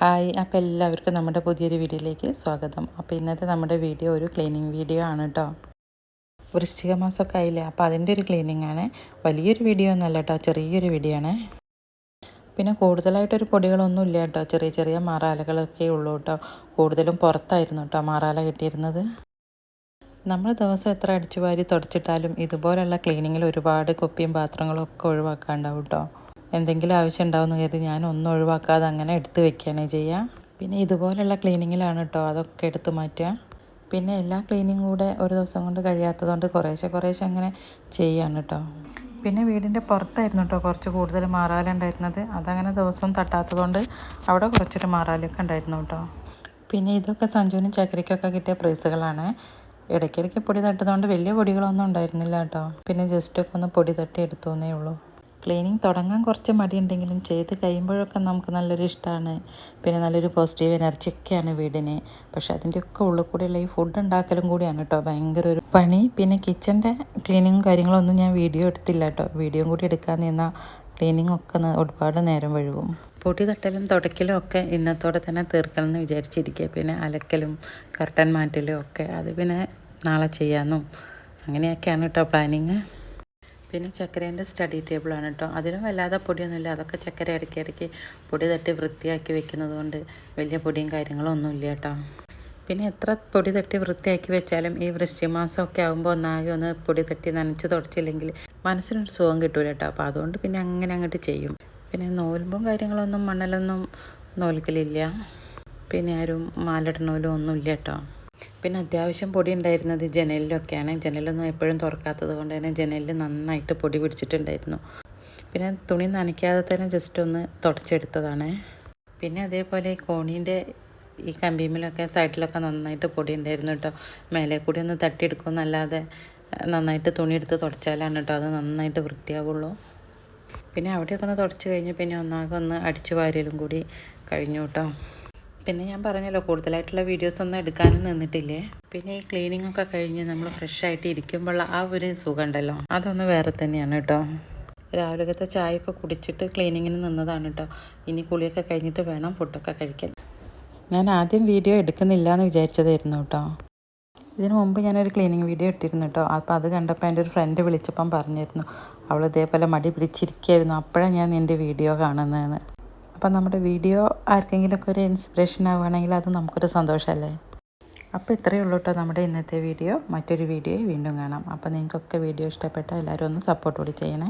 Hi അപ്പോൾ എല്ലാവർക്കും നമ്മുടെ പുതിയൊരു വീഡിയോയിലേക്ക് സ്വാഗതം. അപ്പോൾ ഇന്നത്തെ നമ്മുടെ വീഡിയോ ഒരു ക്ലീനിങ് വീഡിയോ ആണ് കേട്ടോ വൃശ്ചിക മാസമൊക്കെ ആയില്ലേ അപ്പോൾ അതിന്റെ ഒരു ക്ലീനിങ് ആണ്. വലിയൊരു വീഡിയോ ഒന്നല്ല കേട്ടോ ചെറിയൊരു വീഡിയോ ആണ്. പിന്നെ കൂടുതലായിട്ടൊരു പൊടികളൊന്നും ഇല്ല കേട്ടോ ചെറിയ ചെറിയ മാറാലകളൊക്കെ ഉള്ളൂ കേട്ടോ കൂടുതലും പുറത്തായിരുന്നു കേട്ടോ മാറാല കിട്ടിയിരുന്നത്. നമ്മൾ ദിവസം എത്ര അടിച്ചു വാരി തുടച്ചിട്ടാലും ഇതുപോലുള്ള ക്ലീനിങ്ങിൽ ഒരുപാട് കുപ്പിയും പാത്രങ്ങളും ഒക്കെ ഒഴിവാക്കാണ്ടാവും കേട്ടോ എന്തെങ്കിലും ആവശ്യം ഉണ്ടാവുമെന്ന് കരുതി ഞാൻ ഒന്നും ഒഴിവാക്കാതെ അങ്ങനെ എടുത്ത് വെക്കുകയാണ് ചെയ്യുക. പിന്നെ ഇതുപോലെയുള്ള ക്ലീനിങ്ങിലാണ് കേട്ടോ അതൊക്കെ എടുത്ത് മാറ്റുക. പിന്നെ എല്ലാ ക്ലീനിങ്ങും കൂടെ ഒരു ദിവസം കൊണ്ട് കഴിയാത്തതുകൊണ്ട് കുറേശ്ശെ കുറേശ്ശെ അങ്ങനെ ചെയ്യാണ് കേട്ടോ പിന്നെ വീടിന്റെ പുറത്തായിരുന്നു കേട്ടോ കുറച്ച് കൂടുതൽ മാറാലുണ്ടായിരുന്നത് അതങ്ങനെ ദിവസവും തട്ടാത്തതുകൊണ്ട് അവിടെ കുറച്ചൊരു മാറാലൊക്കെ ഉണ്ടായിരുന്നു കേട്ടോ പിന്നെ ഇതൊക്കെ സഞ്ജുവിനും ചക്കരയ്ക്കൊക്കെ കിട്ടിയ പ്രൈസുകളാണ്. ഇടയ്ക്കിടയ്ക്ക് പൊടി തട്ടതുകൊണ്ട് വലിയ പൊടികളൊന്നും ഉണ്ടായിരുന്നില്ല കേട്ടോ പിന്നെ ജസ്റ്റൊക്കെ ഒന്ന് പൊടി തട്ടി എടുത്തു എന്നേ ഉള്ളൂ. ക്ലീനിങ് തുടങ്ങാൻ കുറച്ച് മടിയുണ്ടെങ്കിലും ചെയ്ത് കഴിയുമ്പോഴൊക്കെ നമുക്ക് നല്ലൊരു ഇഷ്ടമാണ് പിന്നെ നല്ലൊരു പോസിറ്റീവ് എനർജി ഒക്കെയാണ് വീടിന്. പക്ഷെ അതിന്റെയൊക്കെ ഉള്ളിൽ കൂടെയുള്ള ഈ ഫുഡ് ഉണ്ടാക്കലും കൂടിയാണ് കേട്ടോ ഭയങ്കര ഒരു പണി. പിന്നെ കിച്ചന്റെ ക്ലീനിങ്ങും കാര്യങ്ങളൊന്നും ഞാൻ വീഡിയോ എടുത്തില്ല കേട്ടോ വീഡിയോയും കൂടി എടുക്കാൻ നിന്നാൽ ക്ലീനിങ് ഒക്കെ ഒരുപാട് നേരം വഴുകും. പൊടി തട്ടലും തുടക്കലും ഒക്കെ ഇന്നത്തോടെ തന്നെ തീർക്കണം എന്ന് വിചാരിച്ചിരിക്കുക പിന്നെ അലക്കലും കർട്ടൻ മാറ്റലും ഒക്കെ. അത് പിന്നെ നാളെ ചെയ്യാമെന്നും അങ്ങനെയൊക്കെയാണ് കേട്ടോ പ്ലാനിങ് പിന്നെ ചക്കരേന്റെ സ്റ്റഡി ടേബിളാണ് കേട്ടോ അതിനും വല്ലാതെ പൊടിയൊന്നുമില്ല. അതൊക്കെ ചക്കര ഇടയ്ക്ക് ഇടയ്ക്ക് പൊടി തട്ടി വൃത്തിയാക്കി വെക്കുന്നത് കൊണ്ട് വലിയ പൊടിയും കാര്യങ്ങളും ഒന്നുമില്ല കേട്ടോ പിന്നെ എത്ര പൊടി തട്ടി വൃത്തിയാക്കി വെച്ചാലും ഈ വൃശ്ചിമാസമൊക്കെ ആകുമ്പോൾ ഒന്നാകെ ഒന്ന് പൊടി തട്ടി നനച്ച് തുടച്ചില്ലെങ്കിൽ മനസ്സിനൊരു സുഖം കിട്ടൂല കേട്ടോ അപ്പോൾ അതുകൊണ്ട് പിന്നെ അങ്ങനെ അങ്ങോട്ട് ചെയ്യും. പിന്നെ നോൽമ്പും കാര്യങ്ങളൊന്നും മണലൊന്നും നോൽക്കലില്ല. പിന്നെ ആരും മാലിടണോലും ഒന്നുമില്ല കേട്ടോ പിന്നെ അത്യാവശ്യം പൊടി ഉണ്ടായിരുന്നത് ജനലിലൊക്കെയാണ്. ജനലൊന്നും എപ്പോഴും തുറക്കാത്തത് കൊണ്ട് തന്നെ ജനലിൽ നന്നായിട്ട് പൊടി പിടിച്ചിട്ടുണ്ടായിരുന്നു. പിന്നെ തുണി നനയ്ക്കാതെ തന്നെ ജസ്റ്റ് ഒന്ന് തുടച്ചെടുത്തതാണ്. പിന്നെ അതേപോലെ കോണീന്റെ ഈ കമ്പീമിലൊക്കെ സൈഡിലൊക്കെ നന്നായിട്ട് പൊടി ഉണ്ടായിരുന്നു കേട്ടോ മേലെ കൂടി ഒന്ന് തട്ടിയെടുക്കുമെന്നല്ലാതെ നന്നായിട്ട് തുണി എടുത്ത് തുടച്ചാലാണ് കേട്ടോ അത് നന്നായിട്ട് വൃത്തിയാവുള്ളൂ. പിന്നെ അവിടെയൊക്കെ ഒന്ന് തുടച്ച് കഴിഞ്ഞ് പിന്നെ ഒന്നാകെ ഒന്ന് അടിച്ചു വാരലും കൂടി കഴിഞ്ഞു കേട്ടോ പിന്നെ ഞാൻ പറഞ്ഞല്ലോ കൂടുതലായിട്ടുള്ള വീഡിയോസ് ഒന്നും എടുക്കാനും നിന്നിട്ടില്ലേ? പിന്നെ ഈ ക്ലീനിങ് ഒക്കെ കഴിഞ്ഞ് നമ്മൾ ഫ്രഷ് ആയിട്ട് ഇരിക്കുമ്പോൾ ആ ഒരു സുഖം ഉണ്ടല്ലോ അതൊന്ന് വേറെ തന്നെയാണ് കേട്ടോ. രാവിലത്തെ ചായയൊക്കെ കുടിച്ചിട്ട് ക്ലീനിങ്ങിന് നിന്നതാണ് കേട്ടോ. ഇനി കുളിയൊക്കെ കഴിഞ്ഞിട്ട് വേണം ഫുഡൊക്കെ കഴിക്കാൻ. ഞാൻ ആദ്യം വീഡിയോ എടുക്കുന്നില്ല എന്ന് വിചാരിച്ചതായിരുന്നു കേട്ടോ. ഇതിനു മുമ്പ് ഞാനൊരു ക്ലീനിങ് വീഡിയോ ഇട്ടിരുന്നു കേട്ടോ. അപ്പോൾ അത് കണ്ടപ്പോൾ എന്റെ ഒരു ഫ്രണ്ട് വിളിച്ചപ്പം പറഞ്ഞിരുന്നു. അവൾ ഇതേപോലെ മടി പിടിച്ചിരിക്കുകയായിരുന്നു അപ്പോഴാണ് ഞാൻ എന്റെ വീഡിയോ കാണുന്നതെന്ന്. അപ്പം നമ്മുടെ വീഡിയോ ആർക്കെങ്കിലുമൊക്കെ ഒരു ഇൻസ്പിറേഷൻ ആവുകയാണെങ്കിൽ അത് നമുക്കൊരു സന്തോഷമല്ലേ? അപ്പോൾ ഇത്രയേ ഉള്ളൂ കേട്ടോ നമ്മുടെ ഇന്നത്തെ വീഡിയോ. മറ്റൊരു വീഡിയോയിൽ വീണ്ടും കാണാം. അപ്പോൾ നിങ്ങൾക്കൊക്കെ വീഡിയോ ഇഷ്ടപ്പെട്ടാൽ എല്ലാവരും ഒന്ന് സപ്പോർട്ട് കൂടി ചെയ്യണേ.